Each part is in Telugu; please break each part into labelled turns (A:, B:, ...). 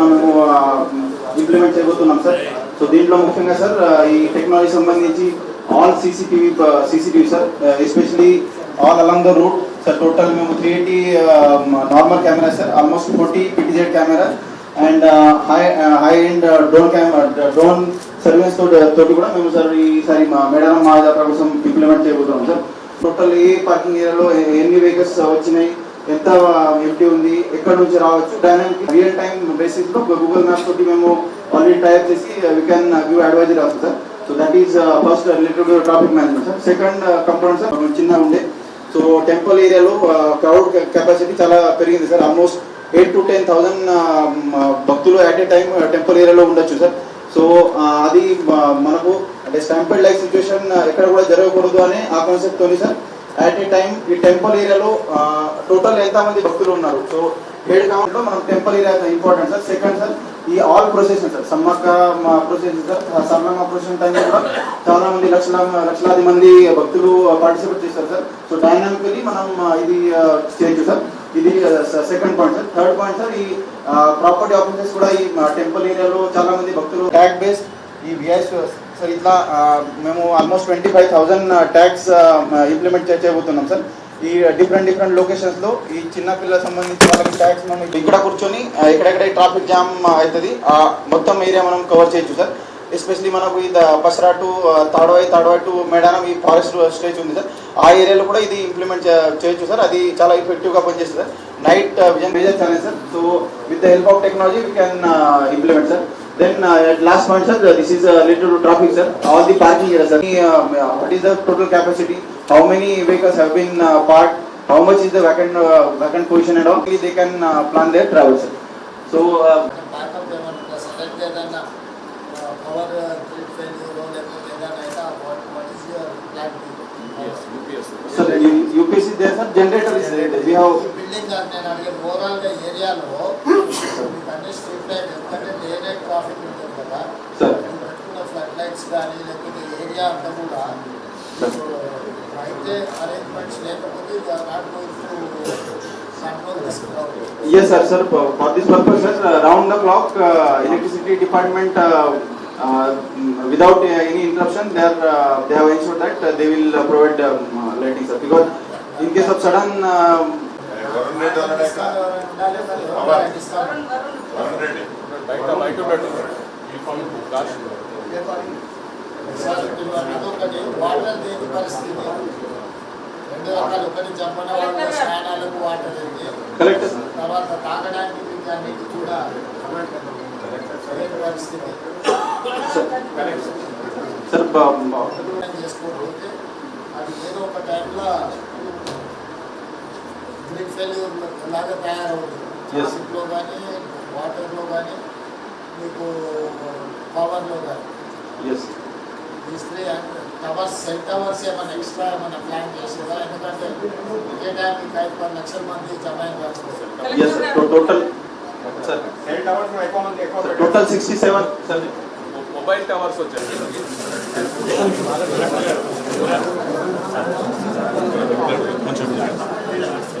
A: మేము ఇంప్లిమెంట్ చేయబోతున్నాం సార్ సో దీంట్లో ముఖ్యంగా సార్ ఈ టెక్నాలజీ సంబంధించి all CCTV CCTV sir especially all along the route sir total మేము three eighty normal camera sir almost forty PTZ camera and high high and drone camera drone service తోటి తోటి కూడా మేము సార్ ఈసారి మా మేడారం మహాజాత్ర కోసం ఇంప్లిమెంట్ చేయబోతున్నాం సార్ టోటల్ ఏ పార్కింగ్ ఏరియాలో ఎన్ని వెహికల్స్ వచ్చినాయి? ఎంత ఎంటీ ఉంది? ఎక్కడ నుంచి రావచ్చు? డైనామిక్ రియల్ టైం బేసిస్లో గూగుల్ మ్యాప్స్ తోటి మేము ఆల్రెడీ టైప్ చేసి వి క్యాన్ గివ్ అడ్వైజరీ వస్తుంది sir so that is first related traffic management sir second component sir చిన్న ఉండే. సో టెంపుల్ ఏరియాలో క్రౌడ్ కెపాసిటీ చాలా పెరిగింది sir almost eight to ten thousand భక్తులు అట్ ఏ టైం టెంపుల్ ఏరియాలో ఉండొచ్చు సార్ సో uh, అది uh, మనకు అంటే స్టాంపిడ్ లైఫ్ సిచ్యువేషన్ ఎక్కడ కూడా జరగకూడదు అని ఆ కాన్సెప్ట్ తోని సార్. అట్ ఏ టైం ఈ టెంపుల్ ఏరియాలో టోటల్ ఎంత మంది భక్తులు ఉన్నారు? సో హెడ్ కౌంట్లో మనం temple area important sir. Second sir ఈ all procession sir. Sammakka procession sir. Sammakka procession time కూడా చాలా మంది లక్షల లక్షలాది మంది భక్తులు uh, పార్టిసిపేట్ చేస్తారు సార్. సో డైనామికలీ మనం uh, ఇది uh, చేయొచ్చు సార్. ఇది second point sir. Third point sir ఈ ప్రాపర్టీ ఆఫీసర్స్ కూడా ఈ టెంపుల్ ఏరియాలో చాలా మంది భక్తులు ట్యాగ్ బేస్డ్ ఈ విఐస్ సార్ ఇట్లా మేము almost twenty five thousand tax implement చేయబోతున్నాం సార్. ఈ డిఫరెంట్ డిఫరెంట్ లొకేషన్స్లో ఈ చిన్న పిల్లలకు సంబంధించి వాళ్ళకి ట్యాక్స్ మనం ఇక్కడ కూర్చొని ఎక్కడెక్కడ ట్రాఫిక్ జామ్ అవుతుంది మొత్తం ఏరియా మనం కవర్ చేయొచ్చు సార్. ఎస్పెషలీ మనకు ఇది బసరా టు తాడవాయి తాడవాయి టు మేడారం ఈ ఫారెస్ట్ స్టేజ్ ఉంది సార్. ఆ ఏరియాలో కూడా ఇది ఇంప్లిమెంట్ చేయొచ్చు సార్. అది చాలా ఎఫెక్టివ్గా పనిచేస్తుంది sir. Night vision major challenge sir. So with the help of technology we can implement sir. Then uh, at last point, sir, this is uh, related to traffic, sir. All the parking here, sir. Um, what is the total capacity? How many vehicles have been uh, parked? How much is the vacant vacant position and all? They can plan their travel, sir. So. Sir, UPS is there, sir. Generator is there. We have.
B: Building అని నేను అడిగే ఓవరాల్గా ఏరియాలో మీకు అన్ని స్ట్రీట్ లైట్ ఎందుకంటే డే నైట్ ట్రాఫిక్ ఉంటుంది కదా పెట్టుకున్న ఫ్లడ్ లైట్స్ కానీ లేకపోతే ఏరియా అంతా కూడా. అయితే అరేంజ్మెంట్స్ లేకపోతే not going
A: yes sir sir for, this purpose sir uh, round the clock uh, electricity department uh, uh, without uh, any interruption they are uh, they have ensured that uh, they will uh, provide um, uh, lighting sir because in case of sudden uh,
C: Varun Reddy Varun Reddy
D: బయట బయట
B: అదొకటి వాటర్ లేని పరిస్థితి రెండు రకాలు ఒకటి జమ్మన వాళ్ళ స్నానాలకు వాటర్ ఉంది
A: correct sir
B: తర్వాత తాగడానికి మీకు అన్నిటి కూడా లేని పరిస్థితి
A: sir
B: చేసుకోకపోతే అది ఏదో ఒక టైంలో ఫెయిల్యూర్ లాగా తయారవుతుంది?
A: Yes.
B: ట్రాఫిక్లో కానీ వాటర్లో కానీ మీకు పవర్లో కానీ
A: yes.
B: ఈ త్రీ టవర్స్ సెల్ టవర్స్ ఏమైనా ఎక్స్ట్రా ఏమైనా ప్లాన్ చేసేదా? ఎందుకంటే ఒకే టైంకి ఐదు పది లక్షల మంది జమ
A: sir, total 67 sir
D: mobile towers వచ్చాయి.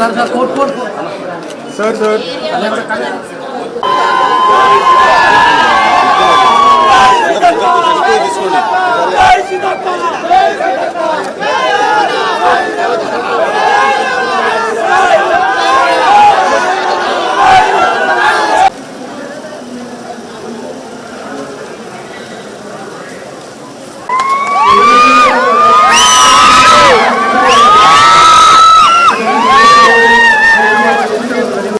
E: ఉంది ఏరియా